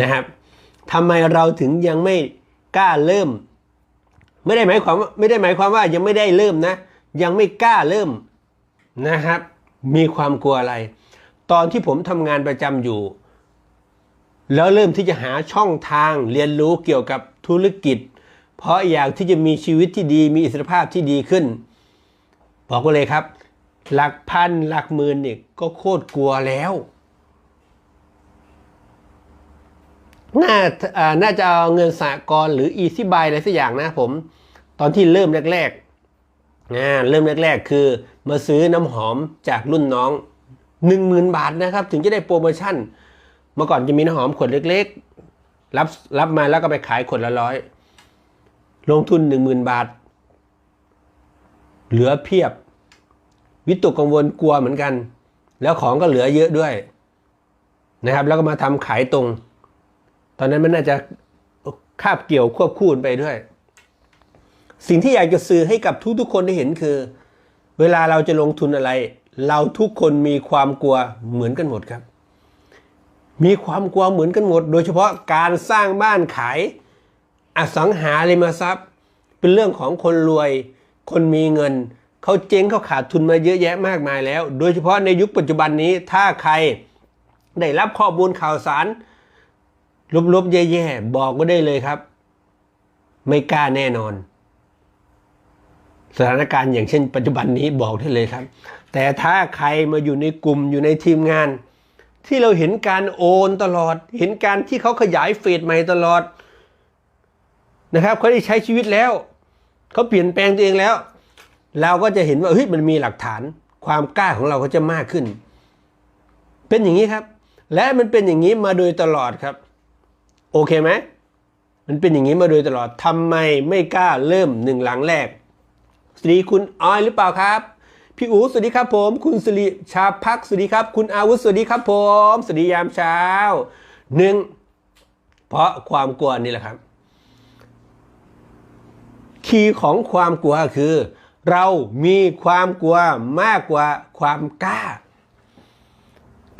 นะครับทำไมเราถึงยังไม่กล้าเริ่ม ไม่ได้หมายความไม่ได้หมายความว่ายังไม่ได้เริ่มนะ ยังไม่กล้าเริ่มนะครับ มีความกลัวอะไร ตอนที่ผมทำงานประจำอยู่ แล้วเริ่มที่จะหาช่องทางเรียนรู้เกี่ยวกับธุรกิจ เพราะอยากที่จะมีชีวิตที่ดีมีอิสรภาพที่ดีขึ้น บอกไว้เลยครับ หลักพันหลักหมื่นเนี่ยก็โคตรกลัวแล้ว น่าน่าจะเอาเงินสากลหรืออีซี่บายอะไรสักอย่างนะผม ตอนที่เริ่มแรกๆอ่าเริ่มแรก ๆ คือมาซื้อน้ำหอมจากรุ่นน้องหนึ่งหมื่นบาทนะครับ ถึงจะได้โปรโมชั่น เมื่อก่อนจะมีน้ำหอมขวดเล็กๆ รับรับมาแล้วก็ไปขายขวดละร้อย ลงทุนหนึ่งหมื่นบาท เหลือเพียบ วิตกกังวลกลัวเหมือนกัน แล้วของก็เหลือเยอะด้วยนะครับ แล้วก็มาทำขายตรง ตอนนั้นมันน่าจะคาบเกี่ยวควบคู่ไปด้วย สิ่งที่อยากจะสื่อให้กับทุกๆคนได้เห็นคือ เวลาเราจะลงทุนอะไร เราทุกคนมีความกลัวเหมือนกันหมดครับ มีความกลัวเหมือนกันหมด โดยเฉพาะการสร้างบ้านขายอสังหาริมทรัพย์ เป็นเรื่องของคนรวย คนมีเงินเขาเจ๊งเขาขาดทุนมาเยอะแยะมากมายแล้ว โดยเฉพาะในยุคปัจจุบันนี้ถ้าใครได้รับข้อมูลข่าวสาร ลบๆแย่ๆบอกก็ได้เลยครับ ไม่กล้าแน่นอน สถานการณ์อย่างเช่น ปัจจุบันนี้บอกได้เลยครับ แต่ถ้าใครมาอยู่ในกลุ่มอยู่ในทีมงาน ที่เราเห็นการโอนตลอด เห็นการที่เขาขยายเฟสใหม่ตลอดนะครับเขาได้ใช้ชีวิตแล้ว เขาเปลี่ยนแปลงตัวเองแล้ว เราก็จะเห็นว่าเฮ้ยมันมีหลักฐาน ความกล้าของเราก็จะมากขึ้น เป็นอย่างนี้ครับ และมันเป็นอย่างนี้มาโดยตลอดครับ โอเคไหมมันเป็นอย่างนี้มาโดยตลอดทำไมไม่กล้าเริ่มหนึ่งหลังแรกสวัสดีคุณออยหรือเปล่าครับ พี่อู๋สวัสดีครับผม คุณสิริชาพักสวัสดีครับ คุณอาวุธสวัสดีครับผมสวัสดียามเช้าหนึ่งเพราะความกลัวนี่แหละครับ คีย์ของความกลัวคือ เรามีความกลัวมากกว่าความกล้า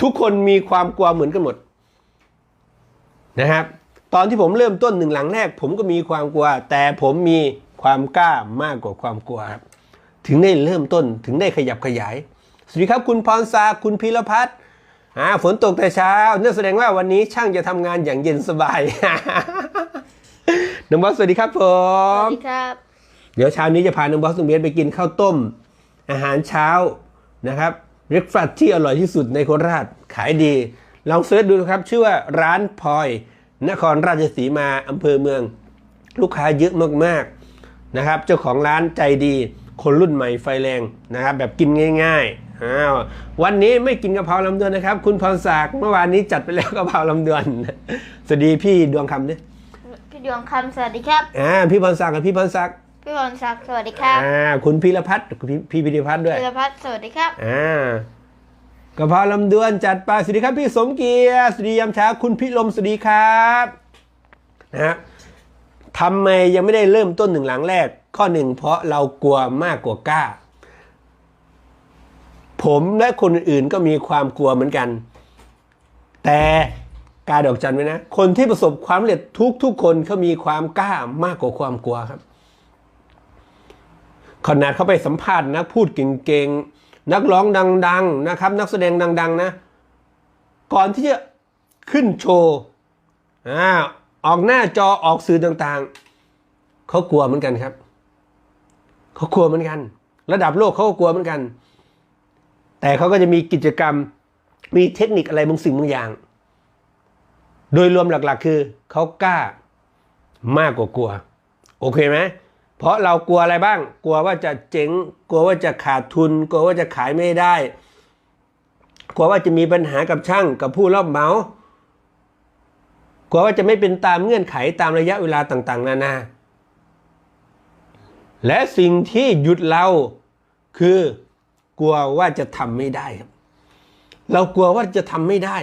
ทุกคนมีความกลัวเหมือนกันหมด นะครับ ตอนที่ผมเริ่มต้นหนึ่งหลังแรก ผมก็มีความกลัว แต่ผมมีความกล้ามากกว่าความกลัวครับถึงได้เริ่มต้นถึงได้ขยับขยาย สวัสดีครับคุณพรศาคุณพีรพัฒน์อ่าฝนตกแต่เช้านั่นแสดงว่าวันนี้ช่างจะทำงานอย่างเย็นสบายน้องบอสสวัสดีครับผสวัมสดีครับ เดี๋ยวเช้านี้จะพาน้องบอสน้องเบียนไปกินข้าวต้ม อาหารเช้านะครับเรียกฟัดที่อร่อยที่สุดในโคราชขายดี ลองเสิร์ชดูนะครับ ชื่อว่าร้านพลอย นครราชสีมาอำเภอเมือง ลูกค้าเยอะมากๆนะครับ เจ้าของร้านใจดี คนรุ่นใหม่ไฟแรงนะครับ แบบกินง่ายๆอ้าววันนี้ไม่กินกะเพราลำดวนนะครับ คุณพรศักดิ์เมื่อวานนี้จัดไปแล้วกะเพราลำดวนสวัสดีพี่ดวงคำด้วยพี่ดวงคำสวัสดีครับอ่าพี่พรศักดิ์กับพี่พรศักดิ์พี่พรศักดิ์สวัสดีครับอ่าคุณพีรพัฒน์คุณพี่พี่พิรพัฒน์ด้วยพิรพัฒน์สวัสดีครับอ่า กะเพราลำดวนจัดไปสวัสดีครับพี่สมเกียรติสวัสดียามเช้าคุณพิลมสวัสดีครับนะฮะทำไมยังไม่ได้เริ่มต้นหนึ่งหลังแรก ข้อหนึ่งเพราะเรากลัวมากกว่ากล้า ผมและคนอื่นก็มีความกลัวเหมือนกัน แต่กาดอกจันไว้นะ คนที่ประสบความสำเร็จทุกๆคนเขามีความกล้ามากกว่าความกลัวครับขนาดเขาไปสัมภาษณ์นักพูดเก่งๆ นักร้องดัง ๆนะครับ นักแสดงดัง ๆ นะ ก่อนที่จะขึ้นโชว์อ่าออกหน้าจอออกสื่อต่างๆเขากลัวเหมือนกันครับเขากลัวเหมือนกัน ระดับโลกเขาก็กลัวเหมือนกัน แต่เขาก็จะมีกิจกรรมมีเทคนิคอะไรบางสิ่งบางอย่าง โดยรวมหลักๆ คือเขากล้ามากกว่ากลัว โอเคไหม เพราะเรากลัวอะไรบ้าง กลัวว่าจะเจ๊ง กลัวว่าจะขาดทุน กลัวว่าจะขายไม่ได้ กลัวว่าจะมีปัญหากับช่างกับผู้รับเหมา กลัวว่าจะไม่เป็นตามเงื่อนไขตามระยะเวลาต่าง ๆ นานา และสิ่งที่หยุดเราคือกลัวว่าจะทำไม่ได้ครับ เรากลัวว่าจะทำไม่ได้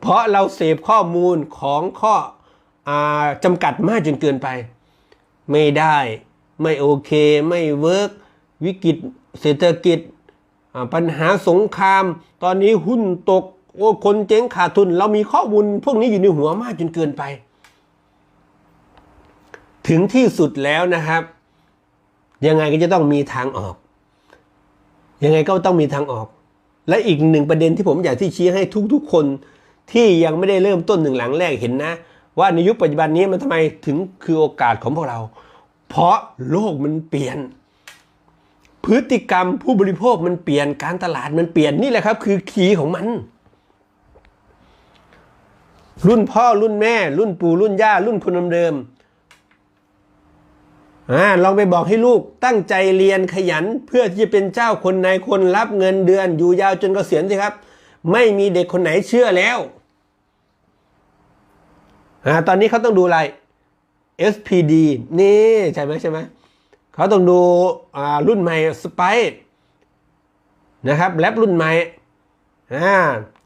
เพราะเราเสพข้อมูลของข้ออจำกัดมากจนเกินไป ไม่ได้ไม่โอเคไม่เวิร์กวิกฤตเศรษฐกิจปัญหาสงคราม ตอนนี้หุ้นตกโอ้คนเจ๊งขาดทุน เรามีข้อมูลพวกนี้อยู่ในหัวมากจนเกินไป ถึงที่สุดแล้วนะครับ ยังไงก็จะต้องมีทางออก ยังไงก็ต้องมีทางออก และอีกหนึ่งประเด็นที่ผมอยากที่ชี้ให้ทุกๆคนที่ยังไม่ได้เริ่มต้นหนึ่งหลังแรกเห็นนะ ว่าในยุคปัจจุบันนี้มันทำไมถึงคือโอกาสของพวกเรา เพราะโลกมันเปลี่ยน พฤติกรรมผู้บริโภคมันเปลี่ยนการตลาดมันเปลี่ยนนี่แหละครับ คือขีย์ของมัน รุ่นพ่อรุ่นแม่ รุ่นปู่รุ่นย่า รุ่นคนเดิมๆอ่าลองไปบอกให้ลูกตั้งใจเรียนขยันเพื่อที่จะเป็นเจ้าคนนายคนรับเงินเดือนอยู่ยาวจนเกษียณสิครับ ไม่มีเด็กคนไหนเชื่อแล้ว อ่าตอนนี้เขาต้องดูอะไร SPD นี่ใช่ไหมใช่ไหมเขาต้องดูอ่ารุ่นใหม่สไปนะครับแรปรุ่นใหม่อ่า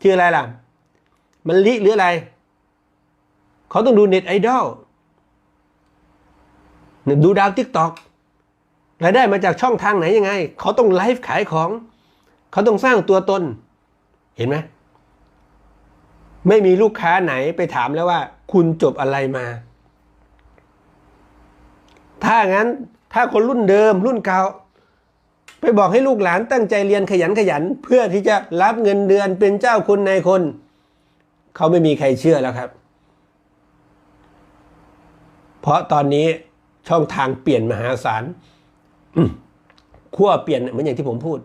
ชื่ออะไรล่ะ มันลิหรืออะไร เขาต้องดูเน็ตไอดอลดูดาวทิกตอกรายได้มาจากช่องทางไหนยังไง เขาต้องไลฟ์ขายของ เขาต้องสร้างตัวตน เห็นไหม ไม่มีลูกค้าไหนไปถามแล้วว่า คุณจบอะไรมา ถ้างั้นถ้าคนรุ่นเดิมรุ่นเก่าไปบอกให้ลูกหลานตั้งใจเรียนขยันขยัน เพื่อที่จะรับเงินเดือนเป็นเจ้าคุณนายคน เขาไม่มีใครเชื่อแล้วครับ เพราะตอนนี้ช่องทางเปลี่ยนมหาศาลขั้วเปลี่ยนเหมือนอย่างที่ผมพูด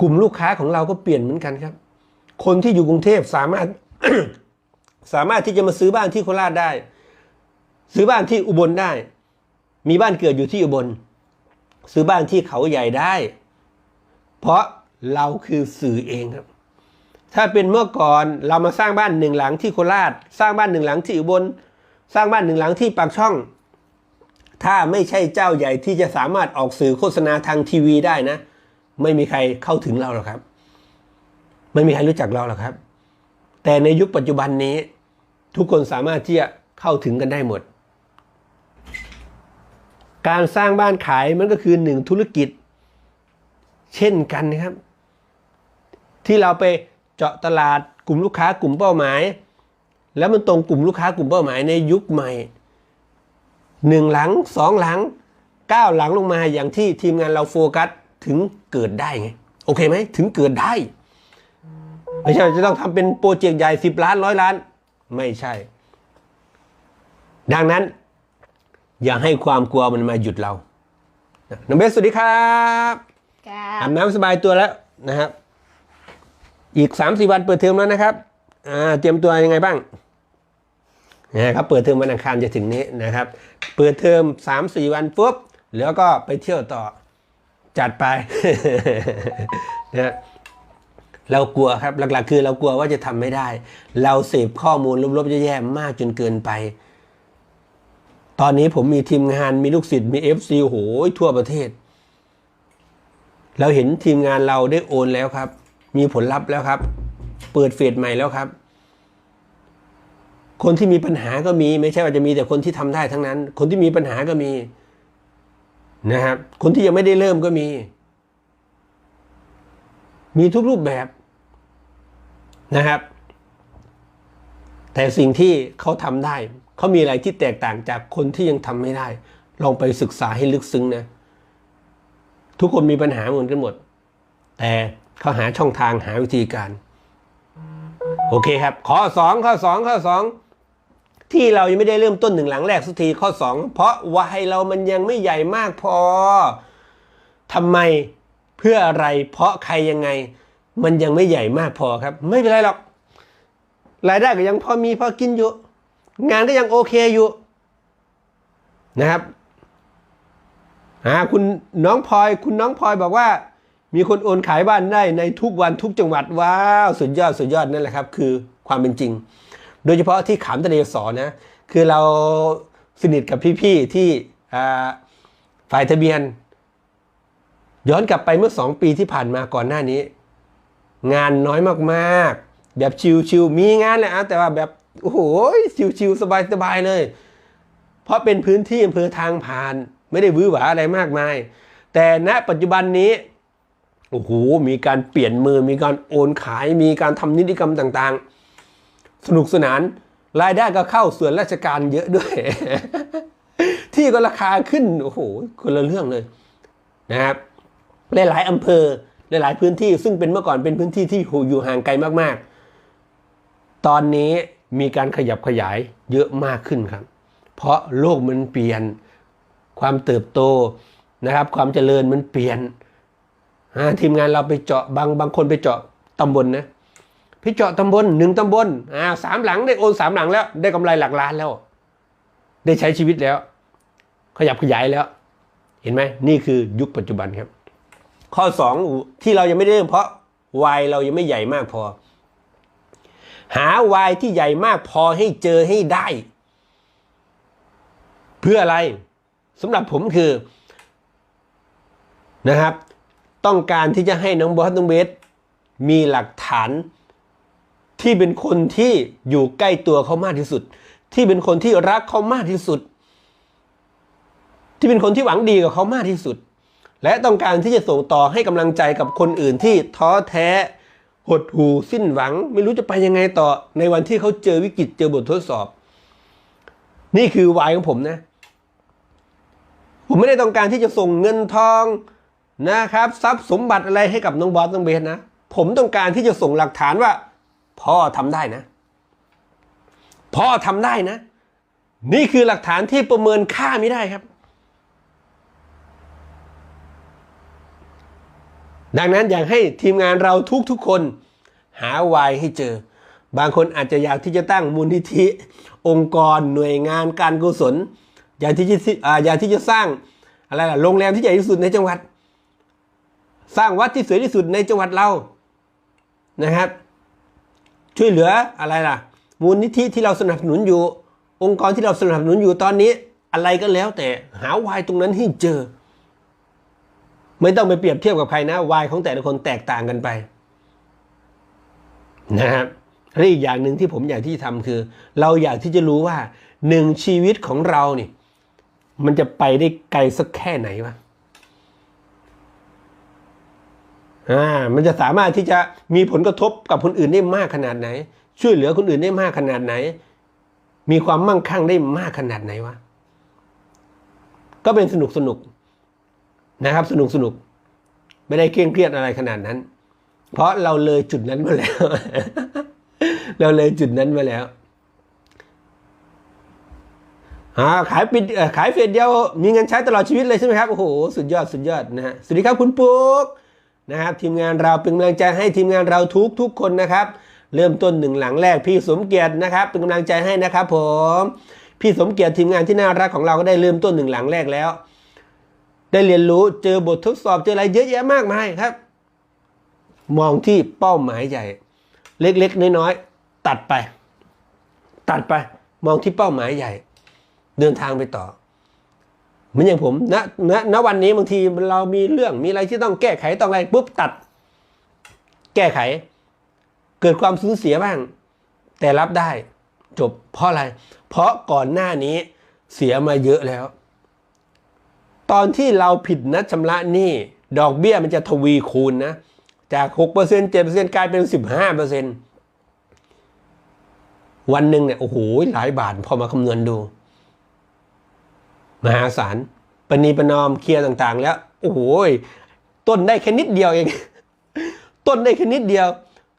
กลุ่มลูกค้าของเราก็เปลี่ยนเหมือนกันครับ คนที่อยู่กรุงเทพสามารถสามารถที่จะมาซื้อบ้านที่โคราชได้ ซื้อบ้านที่อุบลได้ มีบ้านเกิดอยู่ที่อุบล ซื้อบ้านที่เขาใหญ่ได้ เพราะเราคือสื่อเองครับ ถ้าเป็นเมื่อก่อนเรามาสร้างบ้านหนึ่งหลังที่โคราช สร้างบ้านหนึ่งหลังที่อุบล สร้างบ้านหนึ่งหลังที่ปากช่อง ถ้าไม่ใช่เจ้าใหญ่ที่จะสามารถออกสื่อโฆษณาทางทีวีได้นะ ไม่มีใครเข้าถึงเราหรอกครับ ไม่มีใครรู้จักเราหรอกครับ แต่ในยุคปัจจุบันนี้ ทุกคนสามารถที่จะเข้าถึงกันได้หมด การสร้างบ้านขายมันก็คือหนึ่งธุรกิจ เช่นกันนะครับ ที่เราไปเจาะตลาดกลุ่มลูกค้ากลุ่มเป้าหมาย แล้วมันตรงกลุ่มลูกค้ากลุ่มเป้าหมายในยุคใหม่หนึ่งหลังสองหลังเก้าหลังลงมาอย่างที่ทีมงานเราโฟกัสถึงเกิดได้ไง โอเคไหมถึงเกิดได้ ไม่ใช่จะต้องทำเป็นโปรเจกต์ใหญ่สิบล้านร้อยล้าน ไม่ใช่ ดังนั้น อย่าให้ความกลัวมันมาหยุดเราน้องเบสสวัสดีครับครัอาบบน้ำสบายตัวแล้วนะครับ อีกสามสี่วันเปิดเทอมแล้วนะครับอ่าเตรียมตัวยังไงบ้างนะครับเปิดเทอมวันอังคารจะถึงนี้นะครับ เปิดเทอมสามสี่วันปุ๊บแล้วก็ไปเที่ยวต่อจัดไปนะ เรากลัวครับหลักๆ คือเรากลัวว่าจะทำไม่ได้ เราเสพข้อมูลลบๆแย่ๆมากจนเกินไป ตอนนี้ผมมีทีมงานมีลูกศิษย์มีเอฟซีโหยทั่วประเทศ เราเห็นทีมงานเราได้โอนแล้วครับ มีผลลัพธ์แล้วครับ เปิดเฟสใหม่แล้วครับ คนที่มีปัญหาก็มีไม่ใช่ว่าจะมีแต่คนที่ทำได้ทั้งนั้น คนที่มีปัญหาก็มีนะครับคนที่ยังไม่ได้เริ่มก็มี มีทุกรูปแบบ นะครับ แต่สิ่งที่เขาทำได้เขามีอะไรที่แตกต่างจากคนที่ยังทำไม่ได้ ลองไปศึกษาให้ลึกซึ้งนะ ทุกคนมีปัญหาเหมือนกันหมด แต่เขาหาช่องทางหาวิธีการ โอเคครับ ข้อสองข้อสองข้อสองที่เรายังไม่ได้เริ่มต้นหนึ่งหลังแรกสักทีข้อสองเพราะวัยเรามันยังไม่ใหญ่มากพอทำไมเพื่ออะไรเพราะใครยังไง มันยังไม่ใหญ่มากพอครับ ไม่เป็นไรหรอก รายได้ก็ยังพอมีพอกินอยู่ งานก็ยังโอเคอยู่นะครับอ่าคุณน้องพลอย คุณน้องพลอยบอกว่า มีคนโอนขายบ้านได้ในทุกวันทุกจังหวัดว้าวสุดยอดสุดยอดนั่นแหละครับ คือความเป็นจริง โดยเฉพาะที่ขามทะเลสอนะ คือเราสนิทกับพี่ๆที่ฝ่ายทะเบียน ย้อนกลับไปเมื่อสองปีที่ผ่านมาก่อนหน้านี้ งานน้อยมากๆ แบบชิวๆมีงานแหละแต่ว่าแบบโอ้โหชิวๆสบายๆเลย เพราะเป็นพื้นที่อำเภอทางผ่าน ไม่ได้วื้อหวาอะไรมากมาย แต่ณปัจจุบันนี้โอ้โหมีการเปลี่ยนมือมีการโอนขาย มีการทำนิติกรรมต่างๆ สนุกสนานรายได้ก็เข้าส่วนราชการเยอะด้วย ที่ก็ราคาขึ้นโอ้โหคนละเรื่องเลยนะครับหลายๆอำเภอ หลาย ๆ พื้นที่ซึ่งเป็นเมื่อก่อนเป็นพื้นที่ที่อยู่ห่างไกลมากๆ ตอนนี้มีการขยับขยายเยอะมากขึ้นครับ เพราะโลกมันเปลี่ยนความเติบโตนะครับ ความเจริญมันเปลี่ยนทีมงานเราไปเจาะบางบางคนไปเจาะตำบลนะพี่เจาะตำบลหนึ่งตำบลอ่าสามหลังได้โอนสามหลังแล้ว ได้กำไรหลักล้านแล้ว ได้ใช้ชีวิตแล้ว ขยับขยายแล้ว เห็นไหมนี่คือยุคปัจจุบันครับ ข้อสองที่เรายังไม่ได้เริ่มเพราะวัยเรายังไม่ใหญ่มากพอ หาวายที่ใหญ่มากพอให้เจอให้ได้ เพื่ออะไรสำหรับผมคือนะครับ ต้องการที่จะให้น้องบอสน้องเบสมีหลักฐานที่เป็นคนที่อยู่ใกล้ตัวเขามากที่สุด ที่เป็นคนที่รักเขามากที่สุด ที่เป็นคนที่หวังดีกับเขามากที่สุด และต้องการที่จะส่งต่อให้กำลังใจกับคนอื่นที่ท้อแท้ หดหู่สิ้นหวัง ไม่รู้จะไปยังไงต่อในวันที่เขาเจอวิกฤตเจอบททดสอบ นี่คือวายของผมนะ ผมไม่ได้ต้องการที่จะส่งเงินทองนะครับทรัพย์สมบัติอะไรให้กับน้องบอสน้องเบสนะ ผมต้องการที่จะส่งหลักฐานว่า พ่อทำได้นะ พ่อทำได้นะ นี่คือหลักฐานที่ประเมินค่าไม่ได้ครับ ดังนั้นอยากให้ทีมงานเราทุกๆคน หาวายให้เจอ บางคนอาจจะอยากที่จะตั้งมูลนิธิ องค์กรหน่วยงานการกุศล อยากที่จะอ่าอยากที่จะสร้างอะไรล่ะโรงแรมที่ใหญ่ที่สุดในจังหวัด สร้างวัดที่สวยที่สุดในจังหวัดเรานะครับ ช่วยเหลืออะไรล่ะ มูลนิธิที่เราสนับสนุนอยู่ องค์กรที่เราสนับสนุนอยู่ตอนนี้ อะไรก็แล้วแต่หาวายตรงนั้นให้เจอ ไม่ต้องไปเปรียบเทียบกับใครนะวายของแต่ละคนแตกต่างกันไปนะครับและอีกอย่างหนึ่งที่ผมอยากที่จะทำคือ เราอยากที่จะรู้ว่าหนึ่งชีวิตของเราเนี่ยมันจะไปได้ไกลสักแค่ไหนวะอ่ามันจะสามารถที่จะมีผลกระทบกับคนอื่นได้มากขนาดไหน ช่วยเหลือคนอื่นได้มากขนาดไหน มีความมั่งคั่งได้มากขนาดไหนวะก็เป็นสนุกสนุก นะครับ สนุกสนุกไม่ได้เคร่งเครียดอะไรขนาดนั้น เพราะเราเลยจุดนั้นมาแล้ว เราเลยจุดนั้นมาแล้วอ่าขายปิดขายเฟสเดียวมีเงินใช้ตลอดชีวิตเลยใช่ไหมครับ โอ้โห สุดยอดสุดยอดนะฮะสวัสดีครับคุณปุ๊กนะครับทีมงานเราเป็นกำลังใจให้ทีมงานเราทุกทุกคนนะครับ เริ่มต้นหนึ่งหลังแรกพี่สมเกียรตินะครับ เป็นกำลังใจให้นะครับ ผม พี่สมเกียรติทีมงานที่น่ารักของเราก็ได้เริ่มต้นหนึ่งหลังแรกแล้ว ได้เรียนรู้เจอบททดสอบเจออะไรเยอะแยะมากมายครับ มองที่เป้าหมายใหญ่ เล็กๆน้อยๆตัดไป ตัดไป มองที่เป้าหมายใหญ่ เดินทางไปต่อเหมือนอย่างผมณณณวันนี้บางทีเรามีเรื่องมีอะไรที่ต้องแก้ไขต้องอะไรปุ๊บตัด แก้ไข เกิดความสูญเสียบ้าง แต่รับได้ จบเพราะอะไร เพราะก่อนหน้านี้เสียมาเยอะแล้ว ตอนที่เราผิดนัดชำระหนี้ดอกเบี้ยมันจะทวีคูณนะ จาก6% 7%กลายเป็น 15%วันหนึ่งเนี่ยโอ้โหหลายบาทพอมาคำนวณดู มหาศาลปณีประนอมเคลียร์ต่างๆ แล้ว โอ้โหต้นได้แค่นิดเดียวเอง ต้นได้แค่นิดเดียว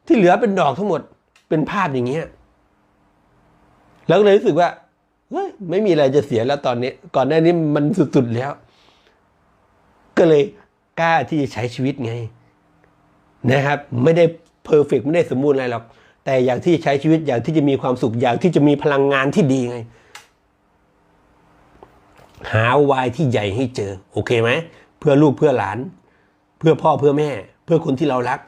ที่เหลือเป็นดอกทั้งหมดเป็นภาพอย่างเงี้ยแล้วก็เลยรู้สึกว่าเฮ้ยไม่มีอะไรจะเสียแล้วตอนนี้ ก่อนหน้านี้มันสุดๆแล้ว ก็เลยกล้าที่จะใช้ชีวิตไงนะครับ ไม่ได้เพอร์เฟกไม่ได้สมบูรณ์อะไรหรอก แต่อยากที่จะใช้ชีวิตอยากที่จะมีความสุขอยากที่จะมีพลังงานที่ดีไง หาวายที่ใหญ่ให้เจอ โอเคไหมเพื่อลูกเพื่อหลาน เพื่อพ่อเพื่อแม่ เพื่อคนที่เรารัก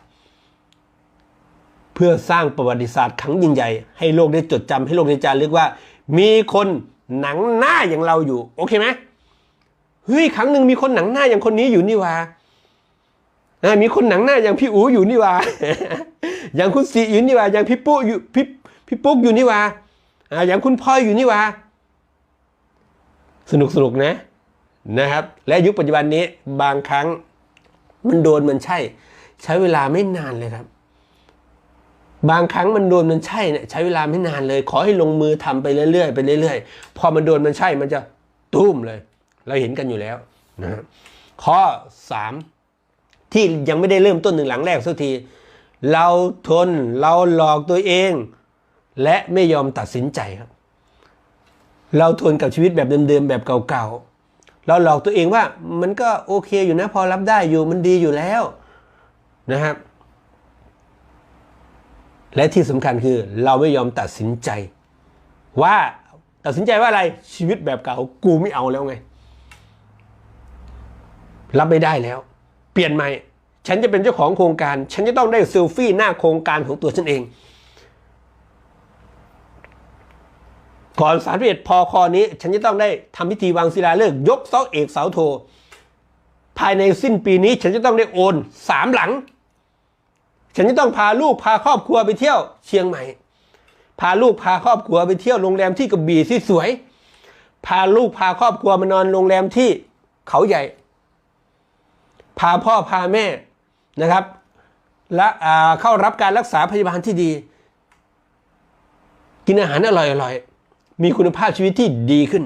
เพื่อสร้างประวัติศาสตร์ครั้งยิ่งใหญ่ ให้โลกได้จดจำให้โลกได้จารึกว่า มีคนหนังหน้าอย่างเราอยู่ โอเคไหม เฮ้ยครั้งหนึ่งมีคนหนังหน้าอย่างคนนี้อยู่นี่ว่ามีคนหนังหน้าอย่างพี่อูอยู่นี่ว่าอย่างคุณสีอยู่นี่ว่าอย่างพี่ปุ๊อยู่พี่พี่ปุ๊กอยู่นี่ว่าอย่างคุณพลอยอยู่นี่ว่าสนุกสนุกนะนะครับ และยุคปัจจุบันนี้บางครั้งมันโดนมันใช่ ใช้เวลาไม่นานเลยครับ บางครั้งมันโดนมันใช่เนี่ยใช้เวลาไม่นานเลย ขอให้ลงมือทำไปเรื่อยๆไปเรื่อยๆ พอมันโดนมันใช่มันจะตุ้มเลย เราเห็นกันอยู่แล้วนะข้อสามที่ยังไม่ได้เริ่มต้นหนึ่งหลังแรกสักที เราทนเราหลอกตัวเอง และไม่ยอมตัดสินใจครับ เราทนกับชีวิตแบบเดิมๆแบบเก่าๆเราหลอกตัวเองว่ามันก็โอเคอยู่นะ พอรับได้อยู่มันดีอยู่แล้วนะครับ และที่สำคัญคือเราไม่ยอมตัดสินใจ ว่าตัดสินใจว่าอะไรชีวิตแบบเก่ากูไม่เอาแล้วไง รับไม่ได้แล้ว เปลี่ยนใหม่ ฉันจะเป็นเจ้าของโครงการ ฉันจะต้องได้เซลฟี่หน้าโครงการของตัวฉันเอง ก่อนสารเอ็ดพอคอนี้ ฉันจะต้องได้ทำพิธีวางศิลาฤกษ์ยกเสาเอกเสาโท ภายในสิ้นปีนี้ ฉันจะต้องได้โอนสามหลัง ฉันจะต้องพาลูกพาครอบครัวไปเที่ยวเชียงใหม่ พาลูกพาครอบครัวไปเที่ยวโรงแรมที่กระบี่ที่สวย พาลูกพาครอบครัวมานอนโรงแรมที่เขาใหญ่ พาพ่อพาแม่นะครับและเข้ารับการรักษาพยาบาลที่ดี กินอาหารอร่อยๆ มีคุณภาพชีวิตที่ดีขึ้น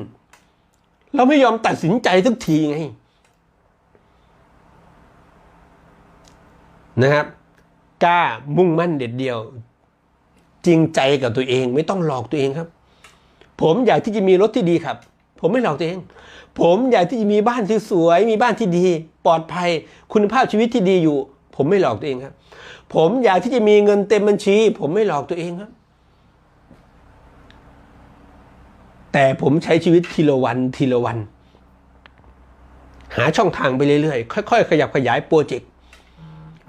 เราไม่ยอมตัดสินใจทุกทีไงนะครับกล้ามุ่งมั่นเด็ดเดียว จริงใจกับตัวเองไม่ต้องหลอกตัวเองครับ ผมอยากที่จะมีรถที่ดีครับ ผมไม่หลอกตัวเอง ผมอยากที่จะมีบ้านที่สวย มีบ้านที่ดี ปลอดภัย คุณภาพชีวิตที่ดีอยู่ ผมไม่หลอกตัวเองครับ ผมอยากที่จะมีเงินเต็มบัญชี ผมไม่หลอกตัวเองครับ แต่ผมใช้ชีวิตทีละวันทีละวัน หาช่องทางไปเรื่อยๆ ค่อย ๆ ขยับขยายโปรเจกต์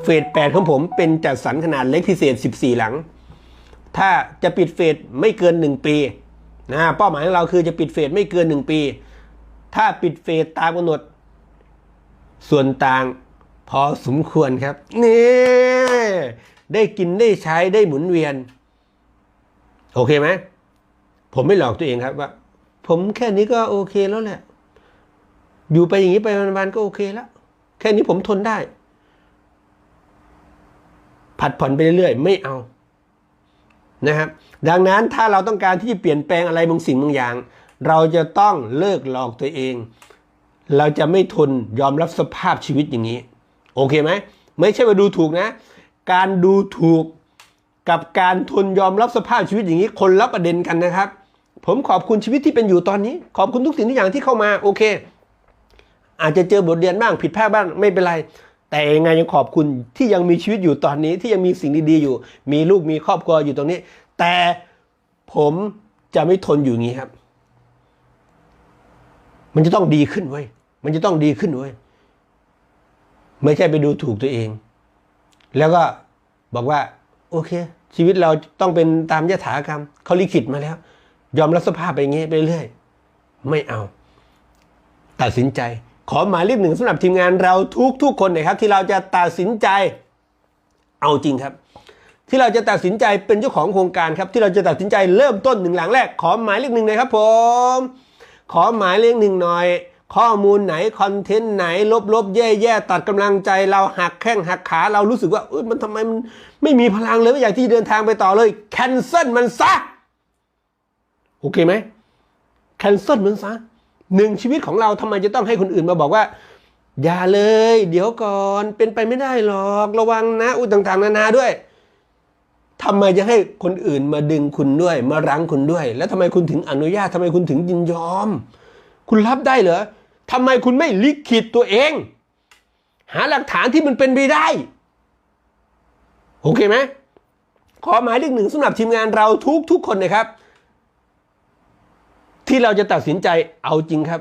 เฟสแปดของผมเป็นจัดสรรขนาดเล็กพิเศษ 14 หลัง ถ้าจะปิดเฟสไม่เกิน 1 ปี นะเป้าหมายของเราคือจะปิดเฟสไม่เกิน 1 ปี ถ้าปิดเฟสตามกำหนด ส่วนต่างพอสมควรครับ นี่ ได้กินได้ใช้ได้หมุนเวียน โอเคไหมผมไม่หลอกตัวเองครับว่า ผมแค่นี้ก็โอเคแล้วแหละ อยู่ไปอย่างนี้ไปวันๆก็โอเคแล้ว แค่นี้ผมทนได้ ผัดผ่อนไปเรื่อยๆ ไม่เอา นะครับดังนั้นถ้าเราต้องการที่จะเปลี่ยนแปลงอะไรบางสิ่งบางอย่าง เราจะต้องเลิกหลอกตัวเอง เราจะไม่ทนยอมรับสภาพชีวิตอย่างนี้ โอเคไหมไม่ใช่ว่าดูถูกนะ การดูถูกกับการทนยอมรับสภาพชีวิตอย่างนี้ คนละประเด็นกันนะครับ ผมขอบคุณชีวิตที่เป็นอยู่ตอนนี้ ขอบคุณทุกสิ่งทุกอย่างที่เข้ามาโอเค อาจจะเจอบทเรียนบ้างผิดพลาดบ้างไม่เป็นไร แต่ยังไงยังขอบคุณที่ยังมีชีวิตอยู่ตอนนี้ที่ยังมีสิ่งดีๆอยู่ มีลูกมีครอบครัวอยู่ตรงนี้ แต่ผมจะไม่ทนอยู่งี้ครับ มันจะต้องดีขึ้นเว้ยมันจะต้องดีขึ้นเว้ยไม่ใช่ไปดูถูกตัวเอง แล้วก็บอกว่า โอเค ชีวิตเราต้องเป็นตามยถากรรมเขาลิขิตมาแล้ว ยอมรับสภาพไปอย่างงี้ไปเรื่อยไม่เอา ตัดสินใจ ขอหมายเลขหนึ่งสำหรับทีมงานเราทุกทุกคนนะครับ ที่เราจะตัดสินใจเอาจริงครับ ที่เราจะตัดสินใจเป็นเจ้าของโครงการครับ ที่เราจะตัดสินใจเริ่มต้นหนึ่งหลังแรก ขอหมายเลขหนึ่งเลยครับ ผม ขอหมายเลขหนึ่งหน่อย ข้อมูลไหนคอนเทนต์ไหน ลบลบแย่แย่ตัดกำลังใจเราหักแข้งหักขาเรารู้สึกว่าเอ้ยมันทำไมมันไม่มีพลังเลยไม่อยากที่เดินทางไปต่อเลยแคนเซิลมันซะโอเคไหมแคนเซิลมันซะ หนึ่งชีวิตของเราทำไมจะต้องให้คนอื่นมาบอกว่า อย่าเลย เดี๋ยวก่อนเป็นไปไม่ได้หรอกระวังนะอุต่างๆ นานาด้วยทำไมจะให้คนอื่นมาดึงคุณด้วย มารั้งคุณด้วย แล้วทำไมคุณถึงอนุญาตทำไมคุณถึงยินยอม คุณรับได้เหรอทำไมคุณไม่ลิขิตตัวเอง หาหลักฐานที่มันเป็นไปได้ โอเคไหมขอหมายเลขหนึ่งสำหรับทีมงานเราทุกทุกๆคนนะครับ ที่เราจะตัดสินใจเอาจริงครับ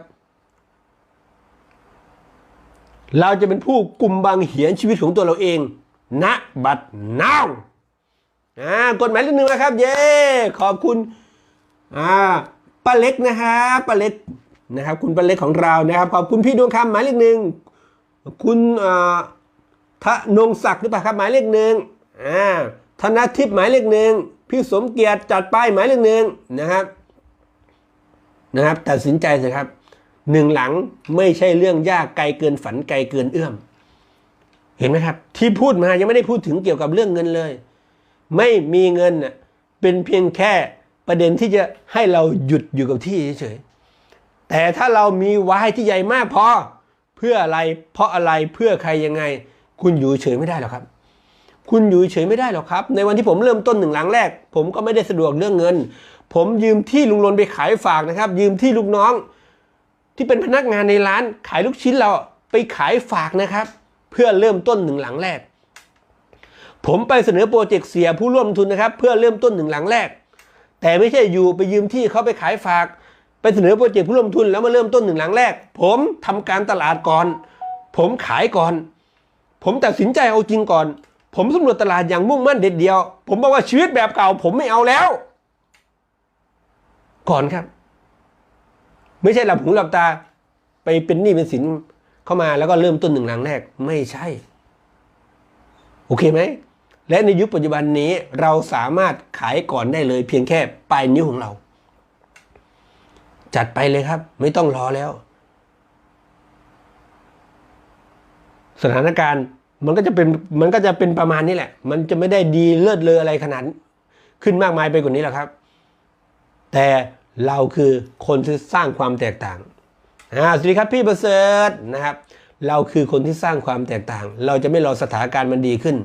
เราจะเป็นผู้กลุ่มบางเหียนชีวิตของตัวเราเองณบัดนาวอ่ากฎหมายเลขหนึ่งนะครับ เย้ขอบคุณอ่าป้าเล็กนะฮะป้าเล็กนะครับ คุณป้าเล็กของเรานะครับ ขอบคุณพี่ดวงคำหมายเลขหนึ่งคุณอ่าทะนงศักดิ์หรือเปล่าครับหมายเลขหนึ่งอ่าธนทิพย์หมายเลขหนึ่งพี่สมเกียรติจัดไปหมายเลขหนึ่งนะครับ นะครับ ตัดสินใจสิครับหนึ่งหลังไม่ใช่เรื่องยากไกลเกินฝันไกลเกินเอื้อม เห็นไหมครับ ที่พูดมายังไม่ได้พูดถึงเกี่ยวกับเรื่องเงินเลย ไม่มีเงินเป็นเพียงแค่ประเด็นที่จะให้เราหยุดอยู่กับที่เฉยๆแต่ถ้าเรามีวายที่ใหญ่มากพอเพื่ออะไรเพราะอะไรเพื่อใครยังไง คุณอยู่เฉยไม่ได้หรอกครับ คุณอยู่เฉยไม่ได้หรอกครับ ในวันที่ผมเริ่มต้นหนึ่งหลังแรก ผมก็ไม่ได้สะดวกเรื่องเงิน ผมยืมที่ลุงลนไปขายฝากนะครับ ยืมที่ลูกน้อง ที่เป็นพนักงานในร้านขายลูกชิ้นเราไปขายฝากนะครับ เพื่อเริ่มต้นหนึ่งหลังแรก ผมไปเสนอโปรเจกต์เสียผู้ร่วมทุนนะครับ เพื่อเริ่มต้นหนึ่งหลังแรก แต่ไม่ใช่อยู่ไปยืมที่เขาไปขายฝาก ไปเสนอโปรเจกต์ผู้ร่วมทุนแล้วมาเริ่มต้นหนึ่งหลังแรก ผมทำการตลาดก่อน ผมขายก่อน ผมตัดสินใจเอาจริงก่อน ผมสำรวจตลาดอย่างมุ่งมั่นเด็ดเดียว ผมบอกว่าชีวิตแบบเก่า ผมไม่เอาแล้ว ก่อนครับ ไม่ใช่หลับหูหลับตา ไปเป็นหนี้เป็นสินเข้ามาแล้วก็เริ่มต้นหนึ่งหลังแรก ไม่ใช่ โอเคไหม และในยุคปัจจุบันนี้เราสามารถขายก่อนได้เลย เพียงแค่ปลายนิ้วของเรา จัดไปเลยครับ ไม่ต้องรอแล้ว สถานการณ์มันก็จะเป็นมันก็จะเป็นประมาณนี้แหละ มันจะไม่ได้ดีเลิศเลออะไรขนาด ขึ้นมากมายไปกว่านี้หรอกครับ แต่เราคือคนที่สร้างความแตกต่างอ่าสวัสดีครับพี่ประเสริฐนะครับ เราคือคนที่สร้างความแตกต่าง เราจะไม่รอสถานการณ์มันดีขึ้น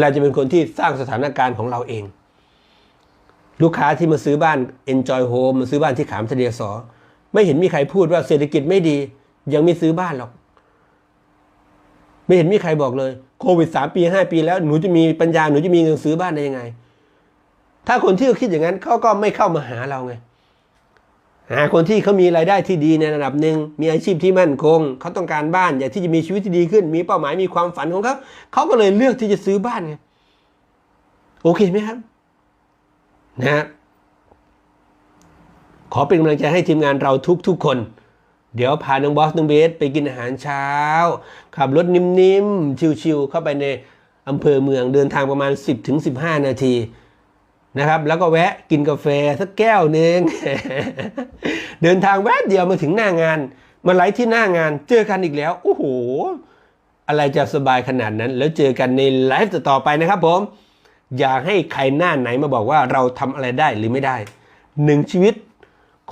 เราจะเป็นคนที่สร้างสถานการณ์ของเราเอง ลูกค้าที่มาซื้อบ้าน Enjoy Home มาซื้อบ้านที่ขามทะเลสอ ไม่เห็นมีใครพูดว่าเศรษฐกิจไม่ดี ยังไม่ซื้อบ้านหรอก ไม่เห็นมีใครบอกเลยโควิดสามปีห้าปีแล้วหนูจะมีปัญญาหนูจะมีเงินซื้อบ้านได้ยังไง ถ้าคนที่เขาคิดอย่างนั้นเขาก็ไม่เข้ามาหาเราไงหาคนที่เขามีรายได้ที่ดีในระดับหนึ่งมีอาชีพที่มั่นคงเขาต้องการบ้าน อยากที่จะมีชีวิตที่ดีขึ้น มีเป้าหมายมีความฝันของเขาเขาก็เลยเลือกที่จะซื้อบ้านไงโอเคไหมครับ นะฮะขอเป็นกำลังใจให้ทีมงานเราทุกๆคน เดี๋ยวพาน้องบอสน้องเบสไปกินอาหารเช้า ขับรถนิ่มๆ ชิวๆเข้าไปในอำเภอเมืองเดินทางประมาณ 10-15 นาที นะครับ แล้วก็แวะกินกาแฟสักแก้วหนึ่งเดินทางแวะเดียวมาถึงหน้างาน มาไลฟ์ที่หน้างาน เจอกันอีกแล้ว โอ้โห อะไรจะสบายขนาดนั้น แล้วเจอกันในไลฟ์ต่อไปนะครับผม อย่าให้ใครหน้าไหนมาบอกว่าเราทำอะไรได้หรือไม่ได้ หนึ่งชีวิต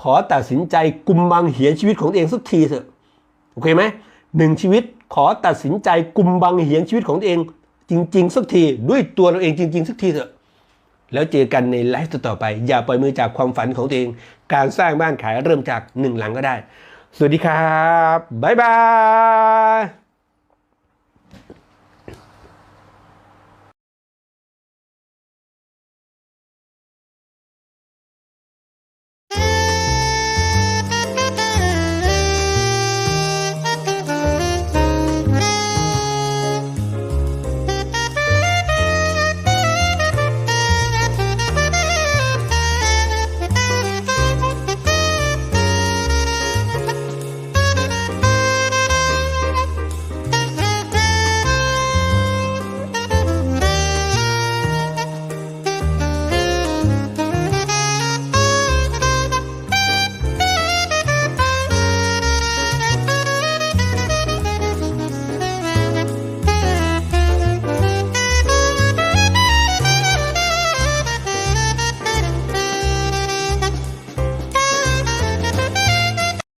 ขอตัดสินใจกุมบังเหียนชีวิตของตัวเองสักทีเถอะ โอเคไหมหนึ่งชีวิตขอตัดสินใจกุมบังเหียนชีวิตของตัวเอง จริง ๆ สักทีด้วยตัวเราเองจริง ๆ สักทีเถอะ แล้วเจอกันในไลฟ์ต่อไป อย่าปล่อยมือจากความฝันของตัวเอง การสร้างบ้านขายเริ่มจากหนึ่งหลังก็ได้ สวัสดีครับ บ๊ายบาย